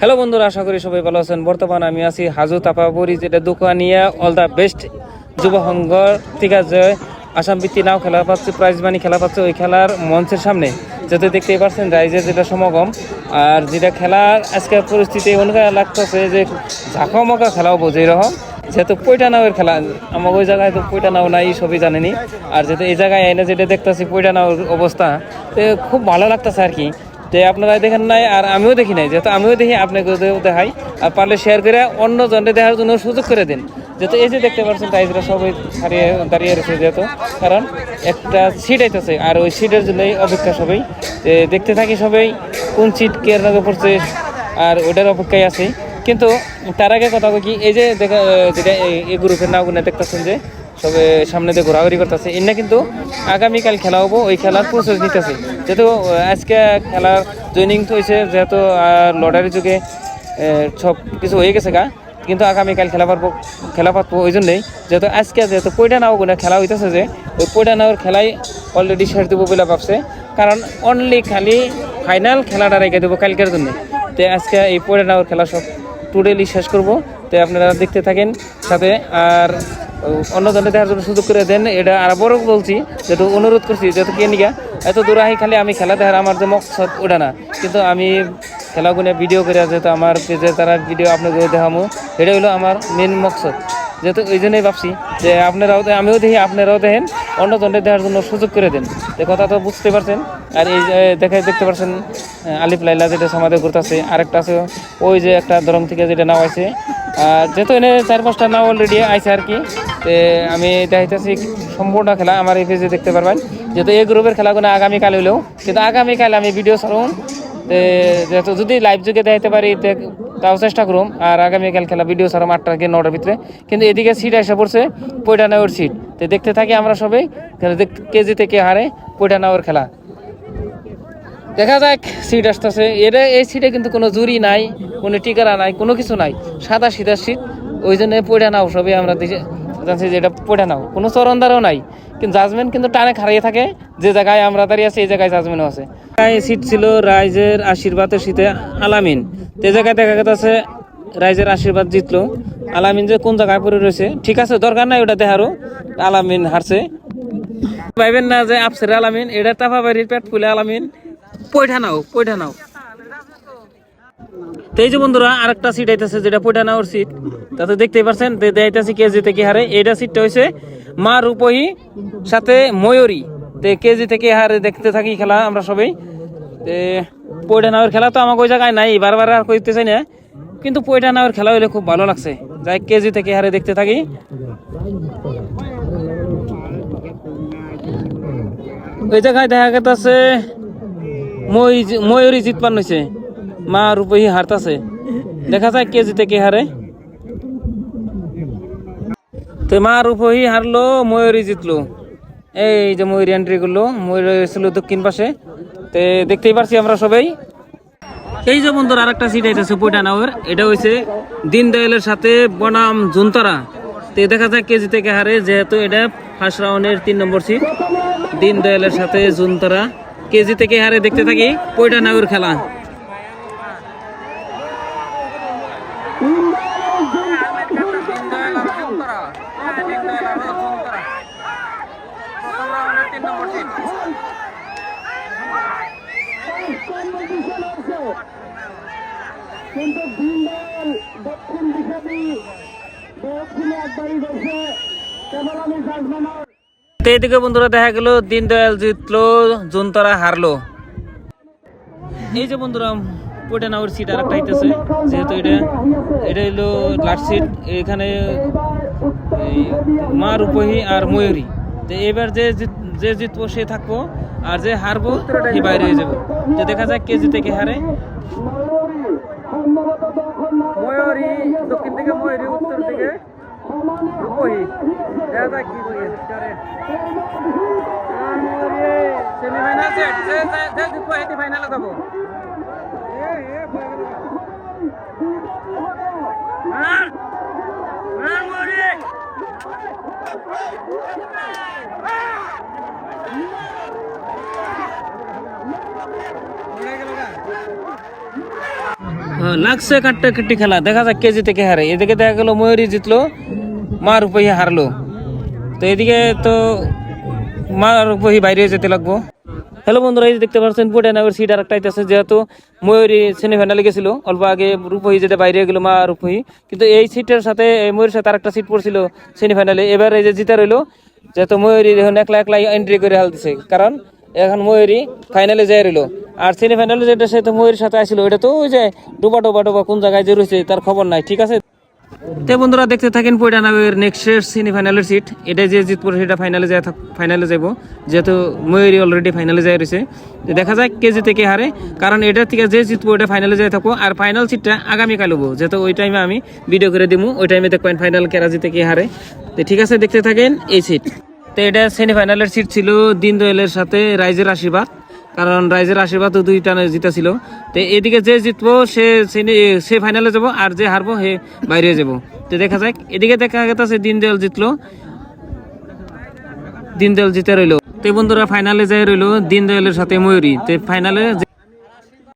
Hello বন্ধুরা, আশা করি সবাই ভালো আছেন। বর্তমান আমি আছি হাজু তাপাবুরি যেটা দোকানিয়া অল দ্য বেস্ট যুব সংঘ ঠিক আছে, আসাম ভিত্তি নাও খেলা পাচ্ছে প্রাইজ মানি খেলা পাচ্ছে ওই খেলার মঞ্চের সামনে। যেটা দেখতেই পাচ্ছেন রাইজের যেটা সমাগম, আর যেটা খেলার আজকের পরিস্থিতি অনুযায়ী লাগতেছে যে ঝাঁকামকা খেলাও বোঝে রহ। যেহেতু পয়টা নাওয়ের খেলা আমার ওই জায়গায় তো পয়টা নাও নাই, সবই জানেনি। আর যেহেতু এই জায়গায় এনে যেটা দেখতেছি পয়টা নাওর অবস্থা খুব ভালো লাগতেছে আর কি। যে আপনারা দেখেন নাই, আর আমিও দেখি নাই। যেহেতু আমিও দেখি আপনাকে দেখাই। আর পারলে শেয়ার করে অন্য জনরে দেখার জন্য সুযোগ করে দিন। যেহেতু এই যে দেখতে পাচ্ছেন টাইজরা সবাই দাঁড়িয়ে দাঁড়িয়ে রয়েছে যেহেতু। কারণ একটা সিট আইতেছে, আর ওই সিটের জন্যই অপেক্ষা সবাই। তো দেখতে থাকি সবাই, কোন সিট কে নাগে পড়ছে, আর ওটার অপেক্ষায় আছে। কিন্তু তার আগে কথা কি, এই যে দেখা যেটা এই- এই গ্রুপের নামগুলো দেখতেছেন যে সবে সামনে দিয়ে ঘোরাঘুরি করতেছে। এনে কিন্তু আগামীকাল খেলা হব, ওই খেলার প্রসেস নিতেছে। যেহেতু আজকে খেলার জয়নিং তো হয়েছে যেহেতু লটারি যুগে সব কিছু হয়ে গেছে গা। কিন্তু আগামীকাল খেলা পারব খেলা পারব ওই জন্যই। যেহেতু আজকে যেহেতু পয়টা নাও গুলো খেলা হইতেছে যে, ওই পয়টা নাওর খেলাই অলরেডি শেষ দেবো বলে ভাবছে। কারণ অনলি খালি ফাইনাল খেলাটা রেখে দেবো কালকের জন্য। তো আজকে এই পয়টা নাওর খেলা সব টুডেলি শেষ করব। তো আপনারা দেখতে থাকেন সাথে। আর অন্য দলে দেখার জন্য সুযোগ করে দেন। এটা আর বড় বলছি, যেহেতু অনুরোধ করছি, যেহেতু কে নিকা এত দূর আহি খালি আমি খেলা দেখার আমার যে মকসদ, ওটা না। কিন্তু আমি খেলাগুলো ভিডিও করে, যেহেতু আমার পেজে তারা ভিডিও আপনাকে দেখামো, এটা হলো আমার মেন মকসদ। যেহেতু ওই জন্যই ভাবছি যে আপনারাও আমিও দেখি, আপনারাও দেখেন, অন্য জনদের দেখার জন্য সুযোগ করে দেন। এ কথা তো বুঝতে পারছেন। আর এই যে দেখে দেখতে পাচ্ছেন আলিফ লাইলা যেটা সমাধে করতেছে, আরেকটা আছে, ওই যে একটা দরং থেকে যেটা নাও আছে আর যেহেতু এনে চার পাঁচটা নাও অলরেডি আইছে আর কি আমি দেখাইতেছি সম্পূর্ণ খেলা আমার এই পেজে দেখতে পারবেন। যেহেতু এই গ্রুপের খেলাগুলো আগামীকাল হইলেও, কিন্তু আগামীকাল আমি ভিডিও ছাড়ুন যেহেতু যদি লাইভ যুগে দেখাইতে পারি তাও চেষ্টা করুম, আর আগামীকাল খেলা ভিডিও ছাড়াম আটটা থেকে নটার ভিতরে। কিন্তু এদিকে সিট এসে পড়ছে, পয়টা নাওয়ার সিট তো দেখতে থাকি আমরা সবাই কেজি থেকে হারে পয়টা নাওয়ার খেলা। দেখা যাক সিট আসতেছে। এটা এই সিটে কিন্তু কোনো জুরি নাই, কোনো টিকারা নাই, কোনো কিছু নাই। সাদা সিধা সিট ওই জন্য পড়ে নাও, সবই আমরা জানছি যে এটা পড়ে নাও। কোনো চরণদারও নাই, কিন্তু জাজমেন্ট কিন্তু টানে খাড়িয়ে থাকে। যে জায়গায় আমরা দাঁড়িয়ে আছি, এই জায়গায় জাজমেন্টও আছে। সিট ছিল রাইজের আশীর্বাদের শীতে আলামিন। যে জায়গায় দেখা গেছে, রাইজের আশীর্বাদ জিতলো। আলামিন যে কোন জায়গায় পড়ে রয়েছে, ঠিক আছে, দরকার নাই, ওটা দেখারও। আলামিন হারছে। ভাইবেন না যে আফসের আলামিন, এটা তাফা বাড়ির পেট ফুলে আলামিন। নাও নাও। বন্ধুরা, আরেকটা সিট যেটা সিট তাতে পারছেন হারে। এইটা সিটটা মা রূপহী, সাথে ময়ূরী। তে থেকে হারে দেখতে থাকি খেলা আমরা সবাই। তে খেলা তো আমাকে ওই জায়গায় নাই, বারবার আর কইতে চাই না। কিন্তু পয়ঠা নাওয়ার খেলা হইলে খুব ভালো লাগছে। যাই কেজি থেকে হারে দেখতে থাকি। ওই জায়গায় দেখা মই ময়ূরী জিতপান হয়েছে মা রূপহী হারতাছে দেখা যায় কে জিতে কে হারে তো মা রূপহী হারলো ময়ূরী জিতলো। এই যে ময়ূরী এন্ট্রি করল ময়ূর ছিল দক্ষিণ পাশে। তে দেখতেই পারছি আমরা সবাই। এই যে বন্ধুর আর একটা সিট আইতেছে পয়টা নাওয়ের। এটা হয়েছে দীনদয়ালের সাথে বনাম জুনতারা। তো দেখা যায় কেজি থেকে হারে, যেহেতু এটা ফার্স্ট রাউন্ডের তিন নম্বর সিট দীনদয়ালের সাথে জুনতারা। কেজি থেকে হারে দেখতে থাকি পয়টা নাওয়ের খেলা। দক্ষিণ দিশা দিয়ে দক্ষিণে একবারই গেছে কেবল আমি জাজমানার তো এইদিকে বন্ধুরা দেখা গেল দীনদয়াল জিতলো, জুনতারা হারলো। এই যে বন্ধুরা পয়টা নাওয়ের সিট আর একটা আইতেছে, যেহেতু এটা এটা হলো লাস্ট সিট এখানে মা রূপহী আর ময়ূরী। তো এবার যে যে জিতবো, সে থাকব, আর যে হারবো, সে বাইরে হয়ে যাব। তো দেখা যাক কে জিতে, কে হারে ময়ূরী দক্ষিণ দিকে ময়ূরী উত্তর দিকে রূপহী দেখা যাক কি করে? সেমিফাইনাল যে যে যে জিতবো সেটি ফাইনালে যাব। লাগছে কাট্টা কাট্টি খেলা। দেখা যাক কে জিতে কে হারে। এদিকে দেখা গেল ময়ূরী জিতলো। মা রূপহী হারলো। তো এদিকে তো মা রূপহী বাইরে যেতে লাগবো। হ্যালো বন্ধুরা, এই দেখতে পাচ্ছেন পুটে নামের সিট আর একটা আছে যেহেতু ময়ূরী সেমিফাইনালে গেছিল, অল্প আগে রূপহী যেতে বাইরে গেল মা রূপহী কিন্তু এই সিটের সাথে ময়ূরের সাথে আরেকটা সিট পড়ছিল সেমিফাইনালে এবার এই যে জিতে রইল, যেহেতু ময়ূরী এখন একলা একলা এন্ট্রি করে হাল দিছে কারণ এখন ময়ূরী ফাইনালে যাই রইল। আর সেমিফাইনালে যেটা সে তো ময়ূরের সাথে আসছিল ওটা তো ওই যে ডুবা ডুবা ডুবা কোন জায়গায় যে রয়েছে, তার খবর নাই, ঠিক আছে? তে বন্ধুরা দেখতে থাকেন পয়টা নামের নেক্সট সেমিফাইনালের সিট এটা যে জিতবো, সেটা ফাইনালে যায় ফাইনালে যাব যেহেতু ময়ূরী অলরেডি ফাইনালে যায় রয়েছে দেখা যাক কে জিতে, কে হারে। কারণ এটা থেকে যে জিতবো ওটা ফাইনালে যায় থাকব। আর ফাইনাল সিটটা আগামীকাল হব। যেহেতু ওই টাইমে আমি ভিডিও করে দিব ওই টাইমে দেখবেন ফাইনাল কেরা জিতে, কে হারে। তো ঠিক আছে, দেখতে থাকেন এই সিট তো এটা সেমিফাইনালের সিট ছিল দিন দোয়েলের সাথে রাইজের আশীর্বাদ। কারণ রাইজের আশীর্বাদ তো দুইটা জিতা ছিল। তো এদিকে যে জিতবো, সে সে ফাইনালে যাব, আর যে হারবো সে বাইরে যাব। তো দেখা যাক। এদিকে দেখা গেছে দিন দয়াল জিতলো। দিন দয়াল জিতে রইল। তো বন্ধুরা ফাইনালে যাই রইল দিন দয়ালের সাথে ময়ূরী। তো ফাইনালে